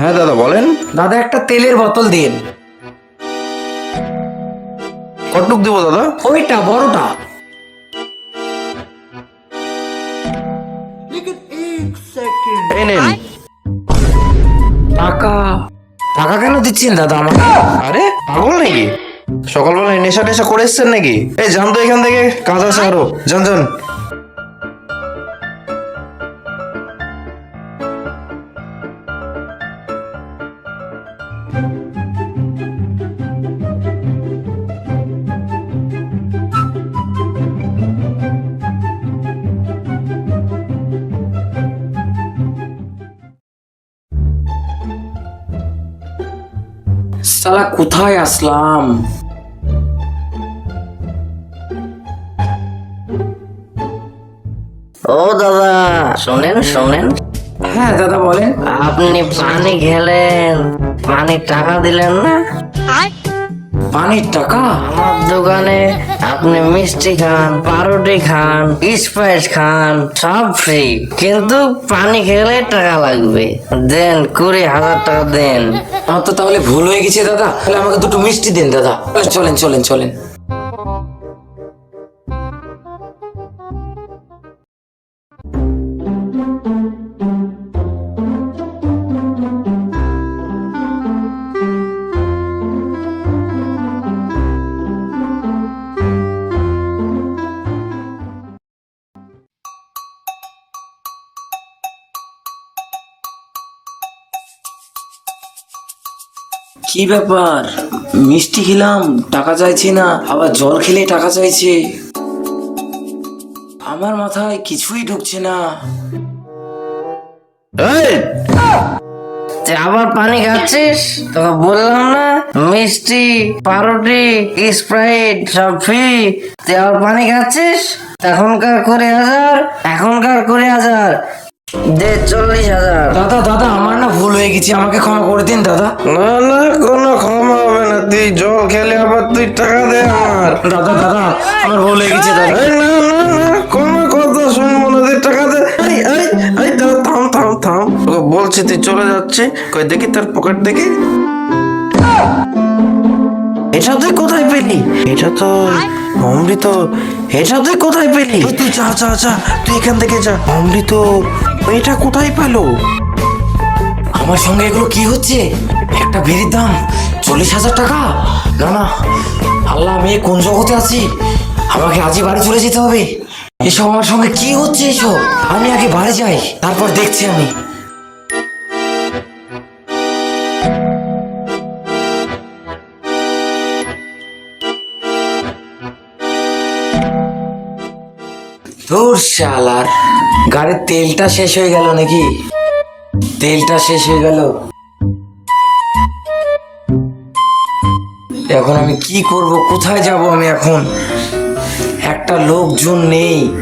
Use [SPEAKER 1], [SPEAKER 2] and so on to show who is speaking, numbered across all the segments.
[SPEAKER 1] হ্যাঁ দাদা বলেন।
[SPEAKER 2] দাদা একটা তেলের বোতল দিন।
[SPEAKER 1] কটুক দিব দাদা?
[SPEAKER 2] ওইটা বড়টা।
[SPEAKER 1] এই নেন।
[SPEAKER 2] টাকা। টাকা কেন দিচ্ছেন দাদা আমাকে?
[SPEAKER 1] আরে পাগল নাকি? সকালবেলায় নেশা টেশা করে এসছেন নাকি? এই যান তো এখান থেকে কাজ আছে আরও। যান যান।
[SPEAKER 2] সালা কোথায় আসলাম?
[SPEAKER 3] ও দাদা। শোনেন শোনেন।
[SPEAKER 2] হ্যাঁ দাদা বলেন।
[SPEAKER 3] আপনি পানি খেলেন। পানি টাকা দিলেন না?
[SPEAKER 2] পানির টাকা?
[SPEAKER 3] আমার দোকানে আপনি মিষ্টি খান পাউরুটি খান স্পাইস খান সব ফ্রি কিন্তু পানি খেলে টাকা লাগবে। দেন কুড়ি হাজার টাকা দেন।
[SPEAKER 2] আমার তো তাহলে ভুল হয়ে গেছে দাদা। তাহলে আমাকে দুটো মিষ্টি দিন দাদা। চলেন চলেন চলেন। কি ব্যাপার? মিষ্টি খেলাম টাকা চাইছে না আবার জল খেলে টাকা চাইছে। আমার মাথায় কিছুই ঢুকছে না।
[SPEAKER 3] আবার পানি খাচ্ছিস? তোকে বললাম না মিষ্টি পাউরুটি স্প্রাইট সব ফ্রি তুই আবার পানি খাচ্ছিস? এখনকার কুড়ি হাজার এখনকার কুড়ি হাজার। দে চল্লিশ হাজার।
[SPEAKER 2] দাদা দাদা গেছে আমাকে ক্ষমা করে দিন দাদা।
[SPEAKER 1] না না কোনো ক্ষমা হবে না। তুই জল খেলে আবার তুই টাকা দে আমার।
[SPEAKER 2] দাদা দাদা আমার ভুল হয়ে গেছে দাদা।
[SPEAKER 1] এই না না না কোনো কথা শুনব না তুই টাকা দে। এই এই এই দাদা থাম থাম থাম। বলছি তুই চলে যাচ্ছে। কই দেখি তার পকেট দেখি। এটা তুই কোথায় পেলি? এটা তো অমৃত। এটা তুই কোথায় পেলি? তুই যা যা যা তুই এখান থেকে যা। অমৃত এটা কোথায় পেল?
[SPEAKER 2] আমার সঙ্গে এগুলো কি হচ্ছে? একটা বিড়ির দাম চল্লিশ হাজার টাকা? না না, আল্লাহ, আমি কোন জগতে আছি? আমাকে আজই বাড়ি চলে যেতে হবে। এসব আমার সঙ্গে কি হচ্ছে এসব? আমি আগে বাড়ি যাই, তারপর দেখছি আমি। তোর শালার, গাড়ির তেলটা শেষ হয়ে গেল নাকি? তেলটা শেষ হয়ে গেল। এখন আমি কি করব, কোথায় যাব আমি এখন? একটা লোকজন নেই।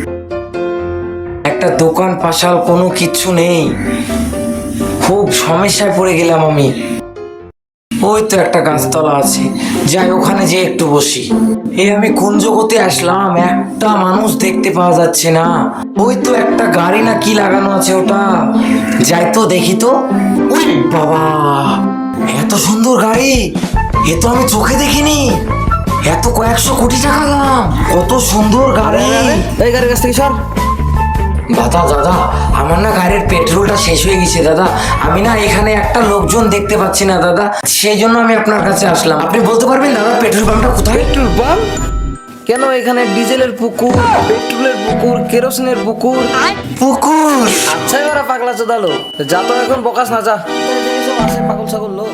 [SPEAKER 2] একটা দোকান পাশাল কোনো কিছু নেই। খুব সমস্যায় পড়ে গেলাম আমি। ওই তো একটা গাছতলা আছে। যাই, ওখানে যে একটু বসি। এ, আমি কোন জগতে আসলাম? একটা মানুষ দেখতে পাওয়া যাচ্ছে না। ওই তো একটা গাড়ি না কি লাগানো আছে ওটা? যাই তো দেখি তো। বাবা! এত সুন্দর গাড়ি! এ তো আমি চোখে দেখিনি। এত কয়েকশো কোটি টাকা দাম। কত সুন্দর গাড়ি!
[SPEAKER 4] এই গাড়ির কাছ থেকে সর।
[SPEAKER 2] দাদা দাদা আমার না গাড়ির পেট্রোলটা শেষ হয়ে গেছে দাদা। আমি না এখানে একটা লোকজন দেখতে পাচ্ছি না দাদা। সেই জন্য আমি আপনার কাছে আসলাম। আপনি বলতে পারবেন দাদা পেট্রোল পাম্পটা কোথায়?
[SPEAKER 4] Petrol pump? কেন এখানে ডিজেলের পুকুর পেট্রোলের পুকুর কেরোসিনের পুকুর?
[SPEAKER 2] পুকুর?
[SPEAKER 4] আচ্ছা এবার পাগলা চোদালো। যা তো এখন বকাস না যা। সব আছে পাগল ছাগল লোক।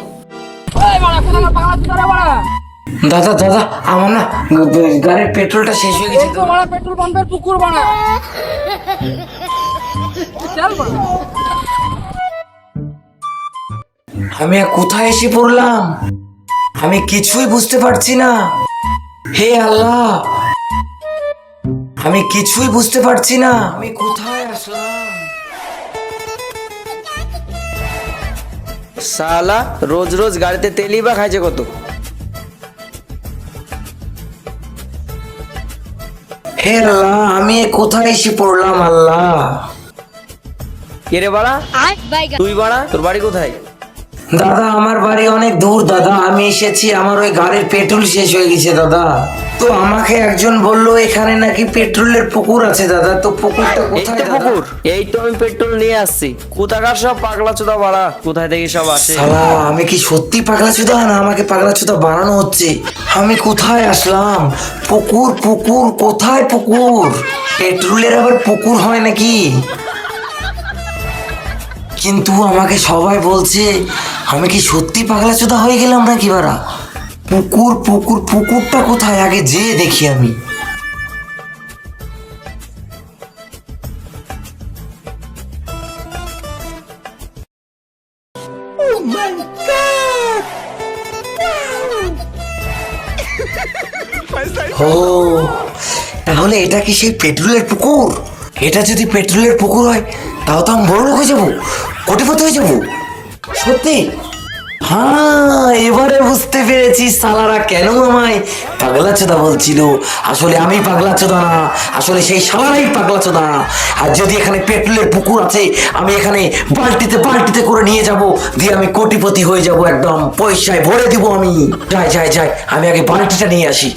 [SPEAKER 2] দাদা দাদা আমার না গাড়ির পেট্রোলটা শেষ হয়ে গেছে। তো।
[SPEAKER 5] পেট্রোল পাম্পের পুকুর বানা।
[SPEAKER 2] আমি আর কোথায় এসে পড়লাম? আমি কিছুই বুঝতে পারছি না। হে আল্লাহ! আমি কিছুই বুঝতে পারছি না। আমি কোথায় আসলাম?
[SPEAKER 4] সালা রোজ রোজ গাড়িতে তেলই বা খাইছে কত?
[SPEAKER 2] হে আল্লাহ আমি কোথায় এসে পড়লাম আল্লাহ?
[SPEAKER 4] কে রে বাড়া? তুই বাড়া? তোর বাড়ি কোথায়?
[SPEAKER 2] দাদা আমার বাড়ি অনেক দূর দাদা। আমি এসেছি আমার ওই গাড়ির পেট্রোল শেষ হয়ে গেছে দাদা। তো আমাকে একজন বলল এখানে নাকি পেট্রোলের পুকুর আছে দাদা তো পুকুরটা কোথায় দাদা?
[SPEAKER 4] পুকুর। এই তো আমি পেট্রোল নিয়ে আসছি। কোথাকার সব পাগলা চোদা বাড়া? কোথায় থেকে সব আসে?
[SPEAKER 2] শালা আমি কি সত্যি পাগলা চুদা? না আমাকে পাগলা চুদা বানানো হচ্ছে। আমি কোথায় আসলাম? পুকুর পুকুর কোথায় পুকুর? পেট্রোলের আবার পুকুর হয় নাকি? কিন্তু আমাকে সবাই বলছে আমি কি সত্যি পাগলা চোদা হয়ে গেলাম নাকি বারা পুকুর পুকুর পুকুরটা কোথায়? আগে যেয়ে দেখি আমি। ও তাহলে এটা কি সেই পেট্রোলের পুকুর? এটা যদি পেট্রোলের পুকুর হয় তাও তো আমি বড় লোক হয়ে যাব কোটিপতি হয়ে যাব। সত্যি? হ্যাঁ এবারে পেরেছি সালারা, কেন আমায় পাগলা চোদা বলছিল? আসলে আমি পাগলা চোদা না। আসলে সেই সালারাই পাগলা চোদা না আর যদি এখানে পেট্রোলের পুকুর আছে, আমি এখানে বালতিতে বালতিতে করে নিয়ে যাব, দিয়ে আমি কোটিপতি হয়ে যাব একদম। পয়সায় ভরে দিব আমি। যাই যাই যাই, আমি আগে বালতিটা নিয়ে আসি।